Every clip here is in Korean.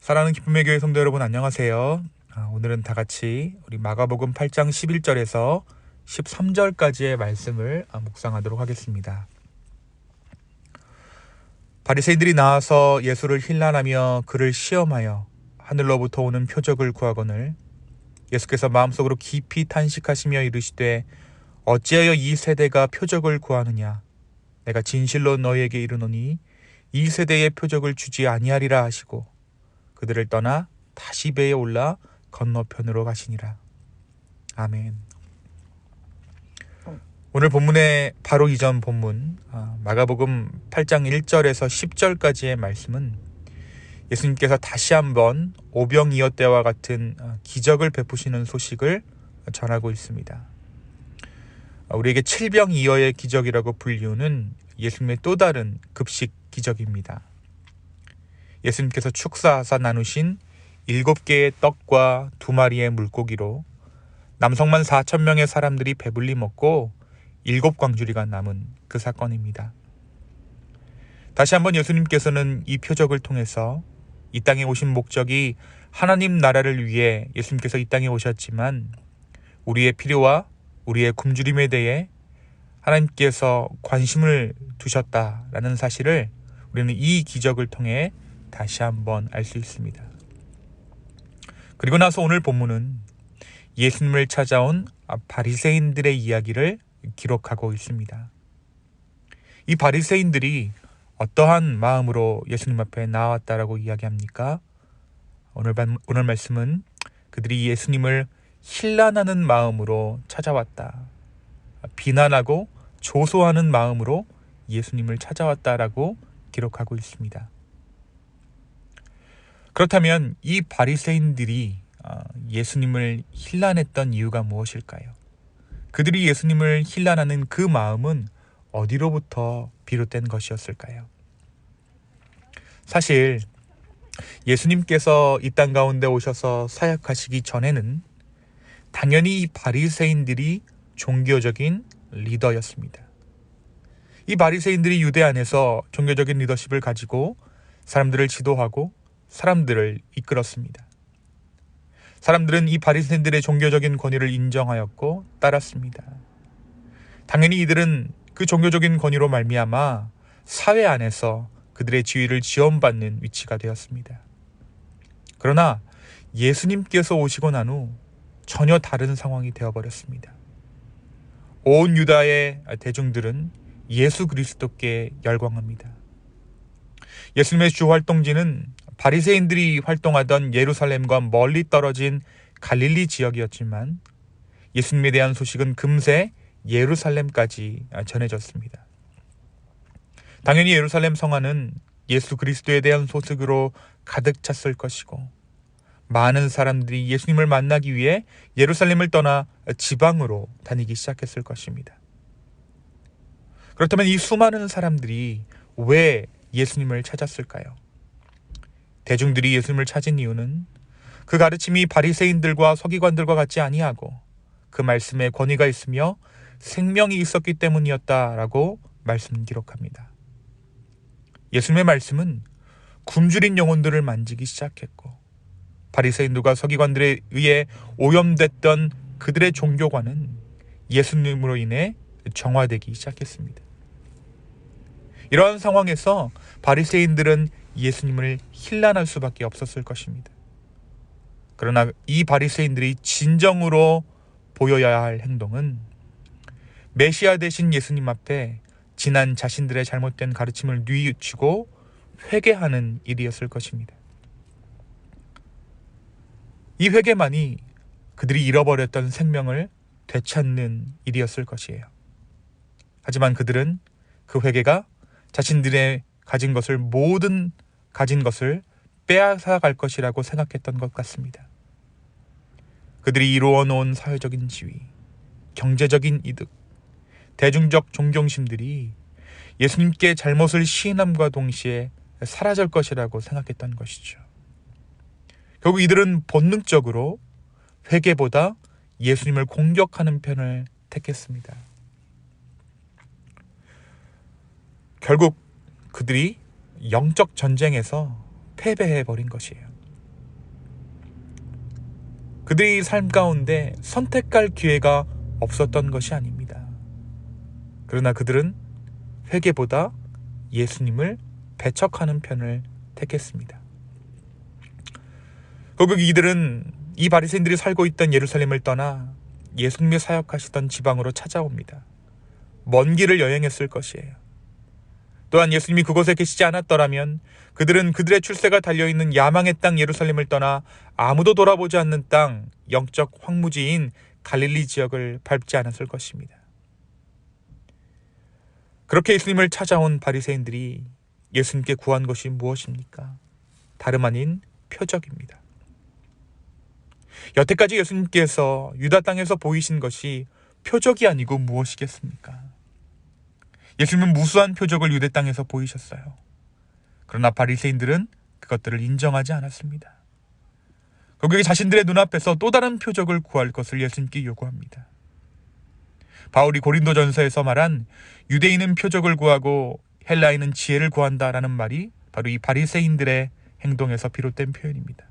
사랑하는 기쁨의 교회 성도 여러분 안녕하세요. 아, 오늘은 다 같이 우리 마가복음 8장 11절에서 13절까지의 말씀을 아, 묵상하도록 하겠습니다. 바리새인들이 나와서 예수를 힐난하며 그를 시험하여 하늘로부터 오는 표적을 구하거늘 예수께서 마음속으로 깊이 탄식하시며 이르시되 어찌하여 이 세대가 표적을 구하느냐 내가 진실로 너희에게 이르노니 이 세대의 표적을 주지 아니하리라 하시고 그들을 떠나 다시 배에 올라 건너편으로 가시니라. 아멘. 오늘 본문의 바로 이전 본문 아, 마가복음 8장 1절에서 10절까지의 말씀은 예수님께서 다시 한번 오병이어 때와 같은 아, 기적을 베푸시는 소식을 전하고 있습니다. 아, 우리에게 칠병이어의 기적이라고 불리우는 예수님의 또 다른 급식 기적입니다. 예수님께서 축사하사 나누신 일곱 개의 떡과 두 마리의 물고기로 남성만 4천 명의 사람들이 배불리 먹고 일곱 광주리가 남은 그 사건입니다. 다시 한번 예수님께서는 이 표적을 통해서 이 땅에 오신 목적이 하나님 나라를 위해 예수님께서 이 땅에 오셨지만 우리의 필요와 우리의 굶주림에 대해 하나님께서 관심을 두셨다라는 사실을 우리는 이 기적을 통해 다시 한번 알 수 있습니다. 그리고 나서 오늘 본문은 예수님을 찾아온 바리새인들의 이야기를 기록하고 있습니다. 이 바리새인들이 어떠한 마음으로 예수님 앞에 나왔다라고 이야기합니까? 오늘 오늘 말씀은 그들이 예수님을 힐난하는 마음으로 찾아왔다. 비난하고 조소하는 마음으로 예수님을 찾아왔다라고 기록하고 있습니다. 그렇다면 이 바리새인들이 아, 예수님을 힐난했던 이유가 무엇일까요? 그들이 예수님을 힐난하는 그 마음은 어디로부터 비롯된 것이었을까요? 사실 예수님께서 이 땅 가운데 오셔서 사역하시기 전에는 당연히 이 바리새인들이 종교적인 리더였습니다. 이 바리새인들이 유대 안에서 종교적인 리더십을 가지고 사람들을 지도하고 사람들을 이끌었습니다. 사람들은 이 바리새인들의 종교적인 권위를 인정하였고 따랐습니다. 당연히 이들은 그 종교적인 권위로 말미암아 사회 안에서 그들의 지위를 지원받는 위치가 되었습니다. 그러나 예수님께서 오시고 난 후 전혀 다른 상황이 되어버렸습니다. 온 유다의 대중들은 예수 그리스도께 열광합니다. 예수님의 주 활동지는 바리새인들이 활동하던 예루살렘과 멀리 떨어진 갈릴리 지역이었지만 예수님에 대한 소식은 금세 예루살렘까지 전해졌습니다. 당연히 예루살렘 성안은 예수 그리스도에 대한 소식으로 가득 찼을 것이고 많은 사람들이 예수님을 만나기 위해 예루살렘을 떠나 지방으로 다니기 시작했을 것입니다. 그렇다면 이 수많은 사람들이 왜 예수님을 찾았을까요? 대중들이 예수님을 찾은 이유는 그 가르침이 바리새인들과 서기관들과 같지 아니하고 그 말씀에 권위가 있으며 생명이 있었기 때문이었다라고 말씀 기록합니다. 예수님의 말씀은 굶주린 영혼들을 만지기 시작했고 바리새인들과 서기관들에 의해 오염됐던 그들의 종교관은 예수님으로 인해 정화되기 시작했습니다. 이러한 상황에서 바리새인들은 예수님을 힐난할 수밖에 없었을 것입니다. 그러나 이 바리새인들이 진정으로 보여야 할 행동은 메시아 대신 예수님 앞에 지난 자신들의 잘못된 가르침을 뉘우치고 회개하는 일이었을 것입니다. 이 회개만이 그들이 잃어버렸던 생명을 되찾는 일이었을 것이에요. 하지만 그들은 그 회개가 자신들의 가진 것을 모든 가진 것을 빼앗아 갈 것이라고 생각했던 것 같습니다. 그들이 이루어 놓은 사회적인 지위, 경제적인 이득, 대중적 존경심들이 예수님께 잘못을 시인함과 동시에 사라질 것이라고 생각했던 것이죠. 결국 이들은 본능적으로 회개보다 예수님을 공격하는 편을 택했습니다. 결국 그들이 영적 전쟁에서 패배해 버린 것이에요. 그들의 삶 가운데 선택할 기회가 없었던 것이 아닙니다. 그러나 그들은 회개보다 예수님을 배척하는 편을 택했습니다. 결국 이들은 이 바리새인들이 살고 있던 예루살렘을 떠나 예수님이 사역하시던 지방으로 찾아옵니다. 먼 길을 여행했을 것이에요. 또한 예수님이 그곳에 계시지 않았더라면 그들은 그들의 출세가 달려있는 야망의 땅 예루살렘을 떠나 아무도 돌아보지 않는 땅 영적 황무지인 갈릴리 지역을 밟지 않았을 것입니다. 그렇게 예수님을 찾아온 바리새인들이 예수님께 구한 것이 무엇입니까? 다름 아닌 표적입니다. 여태까지 예수님께서 유다 땅에서 보이신 것이 표적이 아니고 무엇이겠습니까? 예수님은 무수한 표적을 유대 땅에서 보이셨어요. 그러나 바리새인들은 그것들을 인정하지 않았습니다. 거기에 자신들의 눈앞에서 또 다른 표적을 구할 것을 예수님께 요구합니다. 바울이 고린도전서에서 말한 유대인은 표적을 구하고 헬라인은 지혜를 구한다라는 말이 바로 이 바리새인들의 행동에서 비롯된 표현입니다.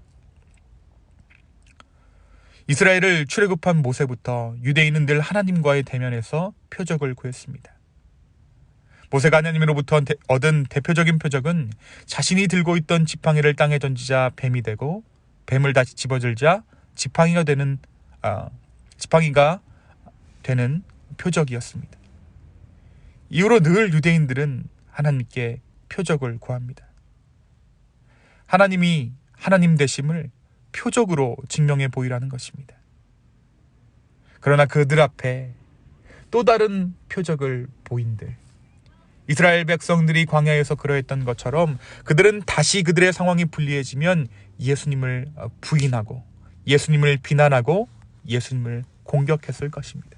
이스라엘을 출애굽한 모세부터 유대인은 늘 하나님과의 대면에서 표적을 구했습니다. 모세가 하나님으로부터 얻은 대표적인 표적은 자신이 들고 있던 지팡이를 땅에 던지자 뱀이 되고 뱀을 다시 집어들자 지팡이가 되는 아, 지팡이가 되는 표적이었습니다. 이후로 늘 유대인들은 하나님께 표적을 구합니다. 하나님이 하나님 되심을 표적으로 증명해 보이라는 것입니다. 그러나 그들 앞에 또 다른 표적을 보인들 이스라엘 백성들이 광야에서 그러했던 것처럼 그들은 다시 그들의 상황이 불리해지면 예수님을 부인하고 예수님을 비난하고 예수님을 공격했을 것입니다.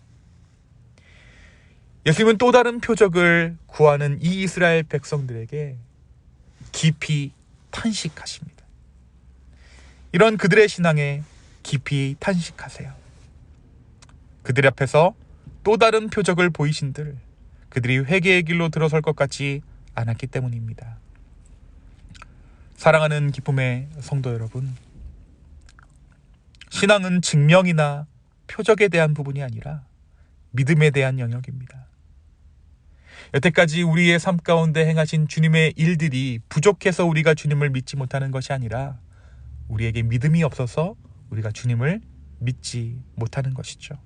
예수님은 또 다른 표적을 구하는 이 이스라엘 백성들에게 깊이 탄식하십니다. 이런 그들의 신앙에 깊이 탄식하세요. 그들 앞에서 또 다른 표적을 보이신들 그들이 회개의 길로 들어설 것 같지 않았기 때문입니다. 사랑하는 기쁨의 성도 여러분, 신앙은 증명이나 표적에 대한 부분이 아니라 믿음에 대한 영역입니다. 여태까지 우리의 삶 가운데 행하신 주님의 일들이 부족해서 우리가 주님을 믿지 못하는 것이 아니라 우리에게 믿음이 없어서 우리가 주님을 믿지 못하는 것이죠.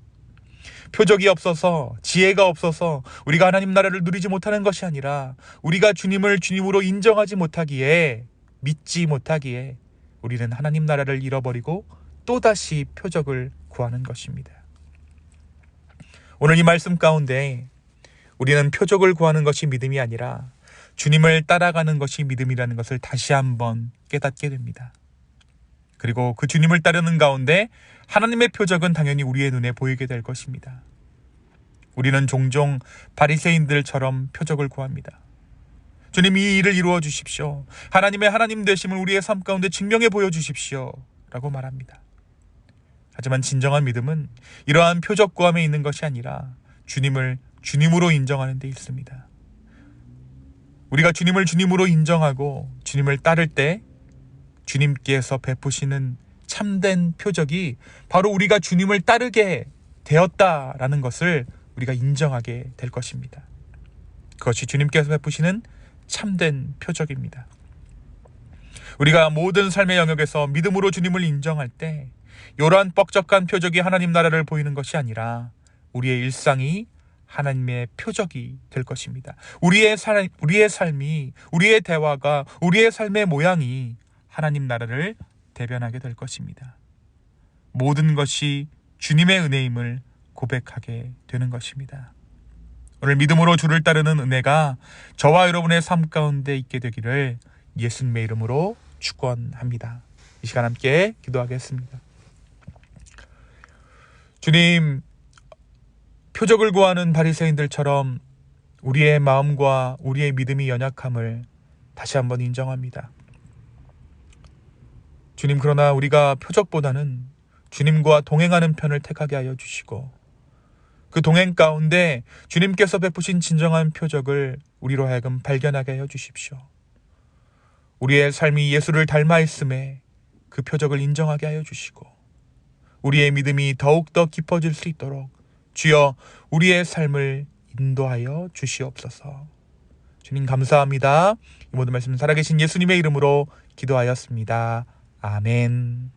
표적이 없어서 지혜가 없어서 우리가 하나님 나라를 누리지 못하는 것이 아니라 우리가 주님을 주님으로 인정하지 못하기에 믿지 못하기에 우리는 하나님 나라를 잃어버리고 또다시 표적을 구하는 것입니다. 오늘 이 말씀 가운데 우리는 표적을 구하는 것이 믿음이 아니라 주님을 따라가는 것이 믿음이라는 것을 다시 한번 깨닫게 됩니다. 그리고 그 주님을 따르는 가운데 하나님의 표적은 당연히 우리의 눈에 보이게 될 것입니다. 우리는 종종 바리새인들처럼 표적을 구합니다. 주님 이 일을 이루어 주십시오. 하나님의 하나님 되심을 우리의 삶 가운데 증명해 보여 주십시오. 라고 말합니다. 하지만 진정한 믿음은 이러한 표적 구함에 있는 것이 아니라 주님을 주님으로 인정하는 데 있습니다. 우리가 주님을 주님으로 인정하고 주님을 따를 때 주님께서 베푸시는 참된 표적이 바로 우리가 주님을 따르게 되었다라는 것을 우리가 인정하게 될 것입니다. 그것이 주님께서 베푸시는 참된 표적입니다. 우리가 모든 삶의 영역에서 믿음으로 주님을 인정할 때 이러한 뻑적한 표적이 하나님 나라를 보이는 것이 아니라 우리의 일상이 하나님의 표적이 될 것입니다. 우리의 삶, 우리의 삶이, 우리의 대화가, 우리의 삶의 모양이 하나님 나라를 대변하게 될 것입니다. 모든 것이 주님의 은혜임을 고백하게 되는 것입니다. 오늘 믿음으로 주를 따르는 은혜가 저와 여러분의 삶 가운데 있게 되기를 예수님의 이름으로 축원합니다. 이 시간 함께 기도하겠습니다. 주님, 표적을 구하는 바리새인들처럼 우리의 마음과 우리의 믿음이 연약함을 다시 한번 인정합니다. 주님 그러나 우리가 표적보다는 주님과 동행하는 편을 택하게 하여 주시고 그 동행 가운데 주님께서 베푸신 진정한 표적을 우리로 하여금 발견하게 하여 주십시오. 우리의 삶이 예수를 닮아 있음에 그 표적을 인정하게 하여 주시고 우리의 믿음이 더욱더 깊어질 수 있도록 주여 우리의 삶을 인도하여 주시옵소서. 주님 감사합니다. 이 모든 말씀 살아계신 예수님의 이름으로 기도하였습니다. 아멘.